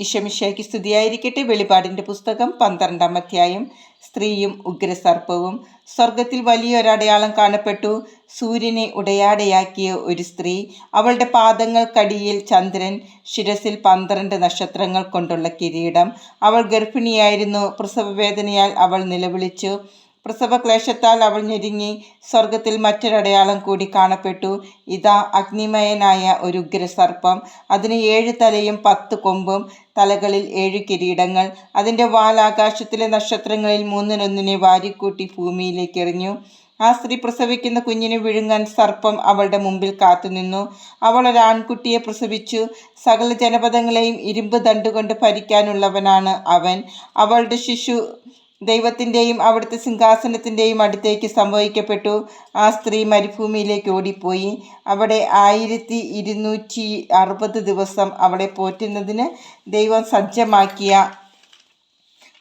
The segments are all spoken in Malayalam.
ഇഷമിഷയ്ക്ക് സ്തുതിയായിരിക്കട്ടെ. വെളിപാടിന്റെ പുസ്തകം പന്ത്രണ്ടാം അധ്യായം. സ്ത്രീയും ഉഗ്രസർപ്പവും സ്വർഗത്തിൽ വലിയൊരടയാളം കാണപ്പെട്ടു. സൂര്യനെ ഉടയാടയാക്കിയ ഒരു സ്ത്രീ അവളുടെ പാദങ്ങൾക്കടിയിൽ ചന്ദ്രൻ ശിരസിൽ പന്ത്രണ്ട് നക്ഷത്രങ്ങൾ കൊണ്ടുള്ള കിരീടം. അവൾ ഗർഭിണിയായിരുന്നു. പ്രസവവേദനയാൽ അവൾ നിലവിളിച്ചു. പ്രസവക്ലേശത്താൽ അവൾ ഞെരുങ്ങി സ്വർഗത്തിൽ മറ്റൊരടയാളം കൂടി കാണപ്പെട്ടു. ഇതാ അഗ്നിമയനായ ഒരു ഉഗ്രസർപ്പം. അതിന് ഏഴ് തലയും പത്ത് കൊമ്പും തലകളിൽ ഏഴ് കിരീടങ്ങൾ. അതിന്റെ വാൽ ആകാശത്തിലെ നക്ഷത്രങ്ങളിൽ മൂന്നിനൊന്നിനെ വാരിക്കൂട്ടി ഭൂമിയിലേക്ക് എറിഞ്ഞു. ആ സ്ത്രീ പ്രസവിക്കുന്ന കുഞ്ഞിനെ വിഴുങ്ങാൻ സർപ്പം അവളുടെ മുമ്പിൽ കാത്തുനിന്നു അവൾ ഒരാൺകുട്ടിയെ പ്രസവിച്ചു. സകല ജനപദങ്ങളെയും ഇരുമ്പ് ദണ്ടുകൊണ്ട് ഭരിക്കാനുള്ളവനാണ് അവൻ. അവളുടെ ശിശു ദൈവത്തിന്റെയും അവിടുത്തെ സിംഹാസനത്തിന്റെയും അടുത്തേക്ക് സംഭവിക്കപ്പെട്ടു ആ സ്ത്രീ മരുഭൂമിയിലേക്ക് ഓടിപ്പോയി. അവിടെ ആയിരത്തി ഇരുന്നൂറ്റി അറുപത് ദിവസം അവളെ പോറ്റുന്നതിന് ദൈവം സജ്ജമാക്കിയ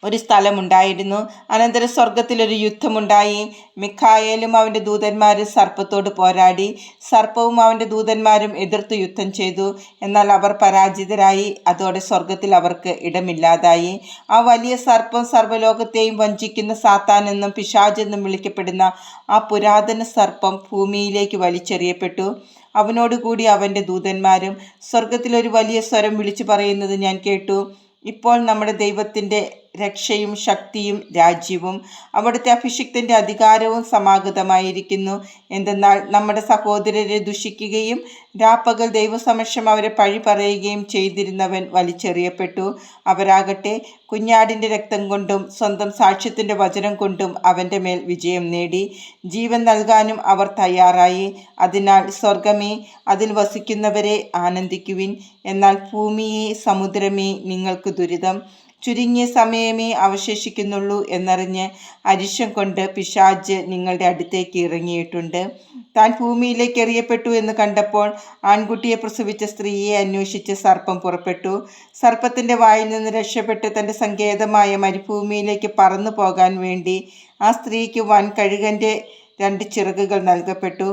ഒരു സ്ഥലമുണ്ടായിരുന്നു. അനന്തര സ്വർഗത്തിലൊരു യുദ്ധമുണ്ടായി. മിഖായേലും അവന്റെ ദൂതന്മാരും സർപ്പത്തോട് പോരാടി. സർപ്പവും അവന്റെ ദൂതന്മാരും എതിർത്ത് യുദ്ധം ചെയ്തു. എന്നാൽ അവർ പരാജിതരായി. അതോടെ സ്വർഗത്തിൽ അവർക്ക് ഇടമില്ലാതായി. ആ വലിയ സർപ്പം സർവലോകത്തെയും വഞ്ചിക്കുന്ന സാത്താൻ എന്നും പിശാജ് എന്നും വിളിക്കപ്പെടുന്ന ആ പുരാതന സർപ്പം ഭൂമിയിലേക്ക് വലിച്ചെറിയപ്പെട്ടു. അവനോടുകൂടി അവന്റെ ദൂതന്മാരും സ്വർഗത്തിലൊരു വലിയ സ്വരം വിളിച്ചു പറയുന്നത് ഞാൻ കേട്ടു. ഇപ്പോൾ നമ്മുടെ ദൈവത്തിന്റെ രക്ഷയും ശക്തിയും രാജ്യവും അവിടുത്തെ അഭിഷിക്തന്റെ അധികാരവും സമാഗതമായിരിക്കുന്നു. എന്തെന്നാൽ നമ്മുടെ സഹോദരരെ ദുഷിക്കുകയും രാപ്പകൽ ദൈവസമക്ഷം അവരെ പഴി പറയുകയും ചെയ്തിരുന്നവൻ വലിച്ചെറിയപ്പെട്ടു. അവരാകട്ടെ കുഞ്ഞാടിന്റെ രക്തം കൊണ്ടും സ്വന്തം സാക്ഷ്യത്തിന്റെ വചനം കൊണ്ടും അവന്റെ മേൽ വിജയം നേടി. ജീവൻ നൽകാനും അവർ തയ്യാറായി. അതിനാൽ സ്വർഗമേ അതിൽ വസിക്കുന്നവരെ ആനന്ദിക്കുവിൻ. എന്നാൽ ഭൂമിയെ സമുദ്രമേ നിങ്ങൾക്ക് ദുരിതം. ചുരുങ്ങിയ സമയമേ അവശേഷിക്കുന്നുള്ളൂ എന്നറിഞ്ഞ് അരിശം കൊണ്ട് പിശാജ് നിങ്ങളുടെ അടുത്തേക്ക് ഇറങ്ങിയിട്ടുണ്ട്. താൻ ഭൂമിയിലേക്ക് എറിയപ്പെട്ടു എന്ന് കണ്ടപ്പോൾ ആൺകുട്ടിയെ പ്രസവിച്ച സ്ത്രീയെ അന്വേഷിച്ച് സർപ്പം പുറപ്പെട്ടു. സർപ്പത്തിന്റെ വായിൽ നിന്ന് രക്ഷപ്പെട്ട് തന്റെ സങ്കേതമായ മരുഭൂമിയിലേക്ക് പറന്നു പോകാൻ വേണ്ടി ആ സ്ത്രീക്ക് വൻ കഴുകന്റെ രണ്ട് ചിറകുകൾ നൽകപ്പെട്ടു.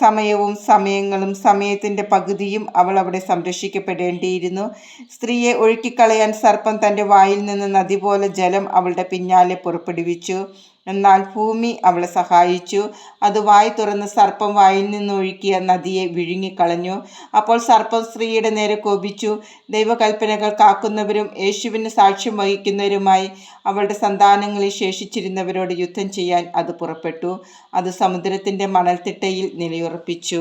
സമയവും സമയങ്ങളും സമയത്തിന്റെ പകുതിയും അവൾ അവിടെ സംരക്ഷിക്കപ്പെടേണ്ടിയിരുന്നു. സ്ത്രീയെ ഒഴുക്കിക്കളയാൻ സർപ്പം തന്റെ വായിൽ നിന്ന് നദി പോലെ ജലം അവളുടെ പിന്നാലെ പുറപ്പെടുവിച്ചു. എന്നാൽ ഭൂമി അവളെ സഹായിച്ചു. അത് വായി തുറന്ന് സർപ്പം വായിൽ നിന്നൊഴുക്കിയ നദിയെ വിഴുങ്ങിക്കളഞ്ഞു. അപ്പോൾ സർപ്പം സ്ത്രീയുടെ നേരെ കോപിച്ചു. ദൈവകൽപ്പനകൾ കാക്കുന്നവരും യേശുവിന് സാക്ഷ്യം വഹിക്കുന്നവരുമായി അവളുടെ സന്താനങ്ങളിൽ ശേഷിച്ചിരുന്നവരോട് യുദ്ധം ചെയ്യാൻ അത് പുറപ്പെട്ടു. അത് സമുദ്രത്തിന്റെ മണൽത്തിട്ടയിൽ നിലയുറപ്പിച്ചു